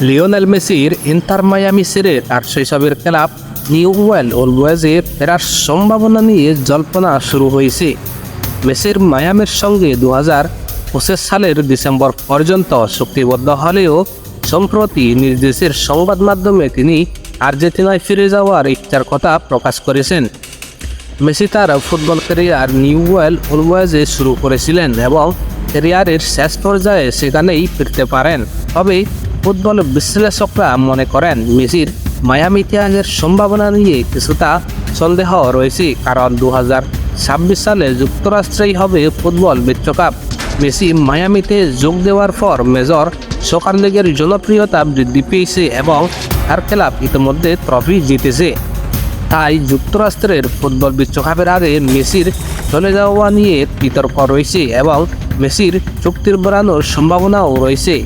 Lionel মেসির inter Miami ছেড়ে তার শৈশবের ক্লাব নিউ ওয়েল অলওয়েজে ফেরার সম্ভাবনা নিয়ে জল্পনা শুরু হয়েছে। মেসির মায়ামের সঙ্গে দু হাজার পঁচিশ সালের ডিসেম্বর পর্যন্ত চুক্তিবদ্ধ হলেও সম্প্রতি নিজ দেশের সংবাদ মাধ্যমে তিনি আর্জেন্টিনায় ফিরে যাওয়ার ইচ্ছার কথা প্রকাশ করেছেন। মেসি তার ফুটবল ক্যারিয়ার নিউ ওয়েল অলওয়েজে শুরু করেছিলেন এবং ক্যারিয়ারের শেষ পর্যায়ে সেখানেই ফিরতে পারেন। তবে ফুটবল বিশ্লেষকরা মনে করেন মেসির মায়ামি ইতিহাসের সম্ভাবনা নিয়ে কিছুটা সন্দেহ রয়েছে, কারণ দু ছাব্বিশ সালে যুক্তরাষ্ট্রেই হবে ফুটবল বিশ্বকাপ। মেসি মায়ামিতে যোগ দেওয়ার পর মেজর সকার লিগের জনপ্রিয়তা বৃদ্ধি পেয়েছে এবং তার ক্লাব ইতিমধ্যে ট্রফি জিতেছে। তাই যুক্তরাষ্ট্রের ফুটবল বিশ্বকাপের আগে মেসির চলে যাওয়া নিয়ে বিতর্ক রয়েছে এবং মেসির চুক্তির বাড়ানোর সম্ভাবনাও রয়েছে।